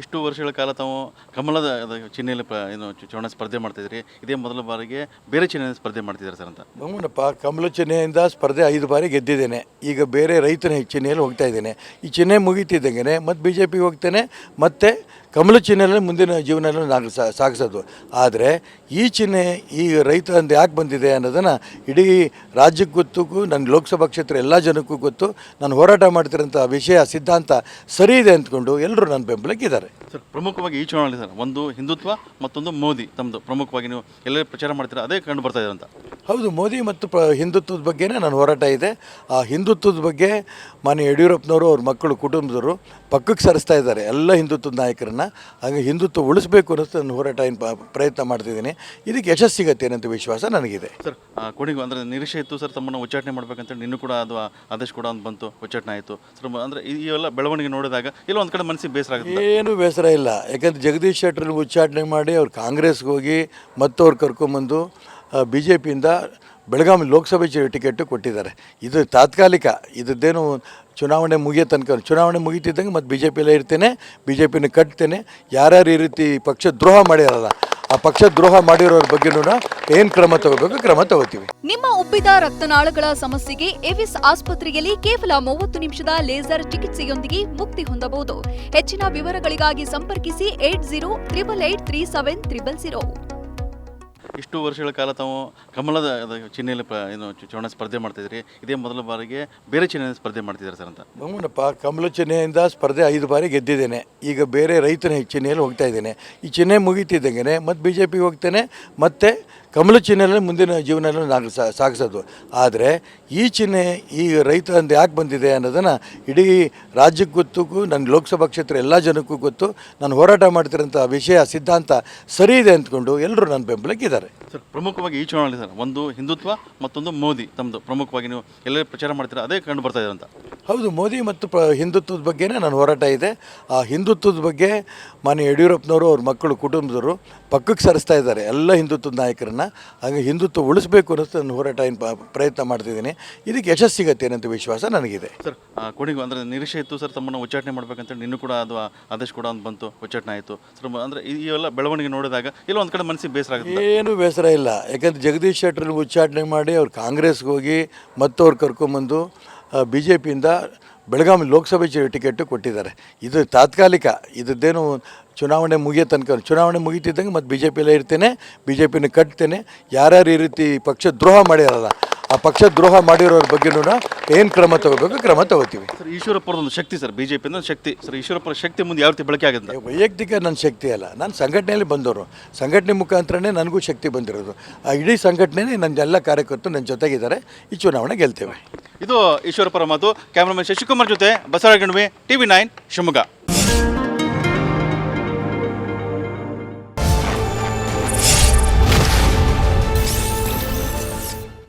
ಇಷ್ಟು ವರ್ಷಗಳ ಕಾಲ ತಾವು ಕಮಲದ ಅದು ಚಿಹ್ನೆಯಲ್ಲಿ ಏನು ಚುನಾವಣೆ ಸ್ಪರ್ಧೆ ಮಾಡ್ತಿದ್ರಿ ಇದೇ ಮೊದಲ ಬಾರಿಗೆ ಬೇರೆ ಚಿಹ್ನೆಯಲ್ಲಿ ಸ್ಪರ್ಧೆ ಮಾಡ್ತಿದ್ದಾರೆ ಸರ್ ಅಂತ. ನಮ್ಮನ್ನಪ್ಪ ಕಮಲ ಚಿಹ್ನೆಯಿಂದ ಸ್ಪರ್ಧೆ ಐದು ಬಾರಿ ಗೆದ್ದಿದ್ದೇನೆ. ಈಗ ಬೇರೆ ರೈತನ ಚಿಹ್ನೆಯಲ್ಲಿ ಹೋಗ್ತಾ ಇದ್ದೇನೆ. ಈ ಚಿಹ್ನೆ ಮುಗಿತಿದ್ದಂಗೆ ಮತ್ತೆ ಬಿ ಜೆ ಪಿಗೆ ಹೋಗ್ತೇನೆ, ಮತ್ತು ಕಮಲ ಚಿಹ್ನೆಯಲ್ಲೇ ಮುಂದಿನ ಜೀವನದಲ್ಲಿ ನಾನು ಸಾಗಿಸೋದು. ಆದರೆ ಈ ಚಿಹ್ನೆ ಈ ರೈತ ಅಂತ ಯಾಕೆ ಬಂದಿದೆ ಅನ್ನೋದನ್ನು ಇಡೀ ರಾಜ್ಯಕ್ಕೆ ಗೊತ್ತು ನನ್ನ ಲೋಕಸಭಾ ಕ್ಷೇತ್ರ ಎಲ್ಲ ಜನಕ್ಕೂ ಗೊತ್ತು. ನಾನು ಹೋರಾಟ ಮಾಡ್ತಿರೋಂಥ ವಿಷಯ, ಸಿದ್ಧಾಂತ ಸರಿ ಇದೆ ಅಂದ್ಕೊಂಡು ಎಲ್ಲರೂ ನನ್ನ ಬೆಂಬಲಕ್ಕಿದ್ದಾರೆ ಸರ್, ಪ್ರಮುಖವಾಗಿ ಈ ಚುನಾವಣೆ ಸರ್, ಒಂದು ಹಿಂದುತ್ವ ಮತ್ತೊಂದು ಮೋದಿ. ತಮ್ಮದು ಪ್ರಮುಖವಾಗಿ ನೀವು ಎಲ್ಲೇ ಪ್ರಚಾರ ಮಾಡ್ತೀರಾ, ಅದೇ ಕಂಡು ಬರ್ತಾ ಇದೆ ಅಂತ. ಹೌದು ಮೋದಿ ಮತ್ತು ಪ್ರ ಹಿಂದುತ್ವದ ಬಗ್ಗೆನೇ ನಾನು ಹೋರಾಟ ಇದೆ. ಆ ಹಿಂದುತ್ವದ ಬಗ್ಗೆ ಮಾನ್ಯ ಯಡಿಯೂರಪ್ಪನವರು ಅವ್ರ ಮಕ್ಕಳು ಕುಟುಂಬದವರು ಪಕ್ಕಕ್ಕೆ ಸರಿಸ್ತಾ ಇದ್ದಾರೆ. ಎಲ್ಲ ಹಿಂದುತ್ವದ ನಾಯಕರನ್ನು ಹಾಗೆ ಹಿಂದುತ್ವ ಉಳಿಸ್ಬೇಕು ಅನ್ನೋದು ನನ್ನ ಹೋರಾಟ ಏನು ಪ್ರಯತ್ನ ಮಾಡ್ತಿದ್ದೀನಿ ಇದಕ್ಕೆ ಯಶಸ್ಸು ಸಿಗತ್ತೆ ಏನಂತ ವಿಶ್ವಾಸ ನನಗಿದೆ. ಸರ್ ಕೊನೆಗೂ ಅಂದರೆ ನಿರೀಕ್ಷೆ ಇತ್ತು ಸರ್ ತಮ್ಮನ್ನು ಉಚ್ಚಾಟನೆ ಮಾಡ್ಬೇಕಂತೇಳಿ. ನಿನ್ನೂ ಕೂಡ ಅದು ಆದೇಶ ಕೂಡ ಅಂತ ಬಂತು ಉಚ್ಚಾಟನೆ ಆಯಿತು. ಸರ್ ಅಂದರೆ ಈ ಎಲ್ಲ ಬೆಳವಣಿಗೆ ನೋಡಿದಾಗ ಇಲ್ಲ ಒಂದು ಕಡೆ ಮನಸ್ಸಿಗೆ ಬೇಸರ ಆಗುತ್ತೆ? ಏನು ಬೇಸರ ಇಲ್ಲ. ಯಾಕಂದ್ರೆ ಜಗದೀಶ್ ಶೆಟ್ಟರ್ ಉಚ್ಚಾಟನೆ ಮಾಡಿ ಅವ್ರು ಕಾಂಗ್ರೆಸ್ಗೆ ಹೋಗಿ ಮತ್ತವ್ರು ಕರ್ಕೊಂಬಂದು ಬಿ ಜೆ ಪಿಯಿಂದ ಬೆಳಗಾವಿ ಲೋಕಸಭೆ ಟಿಕೆಟ್ ಕೊಟ್ಟಿದ್ದಾರೆ. ಇದು ತಾತ್ಕಾಲಿಕ ಇದದ್ದೇನು ಚುನಾವಣೆ ಮುಗಿಯೋ ತನಕ ಚುನಾವಣೆ ಮುಗಿತಿದ್ದಂಗೆ ಮತ್ತು ಬಿ ಜೆ ಪಿಯಲ್ಲೇ ಇರ್ತೇನೆ ಬಿ ಜೆ ಪಿನ ಕಟ್ತೇನೆ. ಯಾರ್ಯಾರು ಈ ರೀತಿ ಪಕ್ಷ ದ್ರೋಹ ಮಾಡಿರಲ್ಲ ಆ ಪಕ್ಷ ದ್ರೋಹ ಮಾಡಿರೋರ ಬಗ್ಗೆನೂ ಏನು ಕ್ರಮ ತಗೋಬೇಕು, ಕ್ರಮ ತಗೋತೀವಿ. ನಿಮ್ಮ ಉಬ್ಬಿದ ರಕ್ತನಾಳಗಳ ಸಮಸ್ಯೆಗೆ ಎವಿಸ್ ಆಸ್ಪತ್ರೆಯಲ್ಲಿ ಕೇವಲ ಮೂವತ್ತು ನಿಮಿಷದ ಲೇಸರ್ ಚಿಕಿತ್ಸೆಯೊಂದಿಗೆ ಮುಕ್ತಿ ಹೊಂದಬಹುದು. ಹೆಚ್ಚಿನ ವಿವರಗಳಿಗಾಗಿ ಸಂಪರ್ಕಿಸಿ eight zero triple eight three seven triple zero. ಇಷ್ಟು ವರ್ಷಗಳ ಕಾಲ ತಾವು ಕಮಲದ ಅದು ಚಿಹ್ನೆಯಲ್ಲಿ ಏನು ಚುನಾವಣೆ ಸ್ಪರ್ಧೆ ಮಾಡ್ತಿದ್ರಿ ಇದೇ ಮೊದಲ ಬಾರಿಗೆ ಬೇರೆ ಚಿಹ್ನೆಯಲ್ಲಿ ಸ್ಪರ್ಧೆ ಮಾಡ್ತಿದ್ದಾರೆ ಸರ್ ಅಂತ. ನಮ್ಮನ್ನಪ್ಪ ಕಮಲ ಚಿಹ್ನೆಯಿಂದ ಸ್ಪರ್ಧೆ ಐದು ಬಾರಿ ಗೆದ್ದಿದ್ದೇನೆ. ಈಗ ಬೇರೆ ರೈತನ ಚಿಹ್ನೆಯಲ್ಲಿ ಹೋಗ್ತಾ ಇದ್ದೇನೆ. ಈ ಚಿಹ್ನೆ ಮುಗಿತಿದ್ದಂಗೆ ಮತ್ತು ಬಿ ಜೆ ಪಿಗೆ ಹೋಗ್ತೇನೆ, ಮತ್ತು ಕಮಲ ಚಿಹ್ನೆಯಲ್ಲೇ ಮುಂದಿನ ಜೀವನದಲ್ಲಿ ನಾನು ಸಾಗಿಸೋದು. ಆದರೆ ಈ ಚಿಹ್ನೆ ಈ ರೈತ ಅಂತ ಯಾಕೆ ಬಂದಿದೆ ಅನ್ನೋದನ್ನು ಇಡೀ ರಾಜ್ಯಕ್ಕೆ ಗೊತ್ತು ನನ್ನ ಲೋಕಸಭಾ ಕ್ಷೇತ್ರ ಎಲ್ಲ ಜನಕ್ಕೂ ಗೊತ್ತು. ನಾನು ಹೋರಾಟ ಮಾಡ್ತಿರೋಂಥ ವಿಷಯ, ಸಿದ್ಧಾಂತ ಸರಿ ಇದೆ ಅಂದ್ಕೊಂಡು ಎಲ್ಲರೂ ನನ್ನ ಬೆಂಬಲಕ್ಕಿದ್ದಾರೆ ಸರ್, ಪ್ರಮುಖವಾಗಿ ಈ ಚುನಾವಣೆ ಸರ್, ಒಂದು ಹಿಂದುತ್ವ ಮತ್ತೊಂದು ಮೋದಿ. ತಮ್ಮದು ಪ್ರಮುಖವಾಗಿ ನೀವು ಎಲ್ಲೇ ಪ್ರಚಾರ ಮಾಡ್ತೀರಾ, ಅದೇ ಕಂಡು ಬರ್ತಾ ಇದೆ ಅಂತ. ಹೌದು ಮೋದಿ ಮತ್ತು ಪ್ರ ಹಿಂದುತ್ವದ ಬಗ್ಗೆನೇ ನಾನು ಹೋರಾಟ ಇದೆ. ಆ ಹಿಂದುತ್ವದ ಬಗ್ಗೆ ಮಾನ್ಯ ಯಡಿಯೂರಪ್ಪನವರು ಅವ್ರ ಮಕ್ಕಳು ಕುಟುಂಬದವರು ಪಕ್ಕಕ್ಕೆ ಸರಿಸ್ತಾ ಇದ್ದಾರೆ. ಎಲ್ಲ ಹಿಂದುತ್ವದ ನಾಯಕರನ್ನು ಹಾಗೆ ಹಿಂದುತ್ವ ಉಳಿಸ್ಬೇಕು ಅನ್ನೋದು ನನ್ನ ಹೋರಾಟ ಏನು ಪ್ರಯತ್ನ ಮಾಡ್ತಿದ್ದೀನಿ ಇದಕ್ಕೆ ಯಶಸ್ಸು ಸಿಗತ್ತೆ ಏನಂತ ವಿಶ್ವಾಸ ನನಗಿದೆ. ಸರ್ ಕೊನೆಗೂ ಅಂದರೆ ನಿರೀಕ್ಷೆ ಇತ್ತು ಸರ್ ತಮ್ಮನ್ನು ಉಚ್ಚಾಟನೆ ಮಾಡ್ಬೇಕಂತೇಳಿ. ನಿನ್ನೂ ಕೂಡ ಅದು ಆದೇಶ ಕೂಡ ಅಂತ ಬಂತು ಉಚ್ಚಾಟನೆ ಆಯಿತು. ಸರ್ ಅಂದರೆ ಈ ಎಲ್ಲ ಬೆಳವಣಿಗೆ ನೋಡಿದಾಗ ಇಲ್ಲ ಒಂದು ಕಡೆ ಮನಸ್ಸಿಗೆ ಬೇಸರ ಆಗುತ್ತೆ? ಏನು ಬೇಸರ ಇಲ್ಲ. ಯಾಕಂದ್ರೆ ಜಗದೀಶ್ ಶೆಟ್ಟರ್ ಉಚ್ಚಾಟನೆ ಮಾಡಿ ಅವ್ರು ಕಾಂಗ್ರೆಸ್ಗೆ ಹೋಗಿ ಮತ್ತವ್ರು ಕರ್ಕೊಂಬಂದು ಬಿ ಜೆ ಪಿಯಿಂದ ಬೆಳಗಾವಿ ಲೋಕಸಭೆ ಟಿಕೆಟ್ ಕೊಟ್ಟಿದ್ದಾರೆ. ಇದು ತಾತ್ಕಾಲಿಕ ಇದದ್ದೇನು ಚುನಾವಣೆ ಮುಗಿಯೋ ತನಕ ಚುನಾವಣೆ ಮುಗಿತಿದ್ದಂಗೆ ಮತ್ತು ಬಿ ಜೆ ಪಿಯಲ್ಲೇ ಇರ್ತೇನೆ ಬಿ ಜೆ ಪಿನ ಕಟ್ತೇನೆ, ಯಾರ್ಯಾರು ಈ ರೀತಿ ಪಕ್ಷ ದ್ರೋಹ ಮಾಡಿರಲ್ಲ ಆ ಪಕ್ಷ ದ್ರೋಹ ಮಾಡಿರೋರ ಬಗ್ಗೆನೂ ಏನು ಕ್ರಮ ತಗೋಬೇಕು? ಕ್ರಮ ತಗೋತೀವಿ. ಸರ್ ಈಶ್ವರಪ್ಪರದ ಒಂದು ಶಕ್ತಿ ಸರ್ ಬಿಜೆಪಿ ಶಕ್ತಿ. ಸರ್ ಈಶ್ವರಪ್ಪರ ಶಕ್ತಿ ಮುಂದೆ ಯಾವ ರೀತಿ ಬಳಕೆ ಆಗುತ್ತೆ? ವೈಯಕ್ತಿಕ ನನ್ನ ಶಕ್ತಿ ಅಲ್ಲ. ನಾನು ಸಂಘಟನೆಯಲ್ಲಿ ಬಂದವರು. ಸಂಘಟನೆ ಮುಖಾಂತರನೇ ನನಗೂ ಶಕ್ತಿ ಬಂದಿರೋದು. ಆ ಇಡೀ ಸಂಘಟನೆನೇ ನನ್ನ ಎಲ್ಲ ಕಾರ್ಯಕರ್ತರು ನನ್ನ ಜೊತೆಗಿದ್ದಾರೆ. ಈ ಚುನಾವಣೆ ಗೆಲ್ತೇವೆ. ಇದು ಈಶ್ವರಪ್ಪರ ಮಾತು. ಕ್ಯಾಮ್ರಾಮನ್ ಶಶಿಕುಮಾರ್ ಜೊತೆ ಬಸವರಾಜ ಟಿವಿ ನೈನ್ ಶಿವಮೊಗ್ಗ.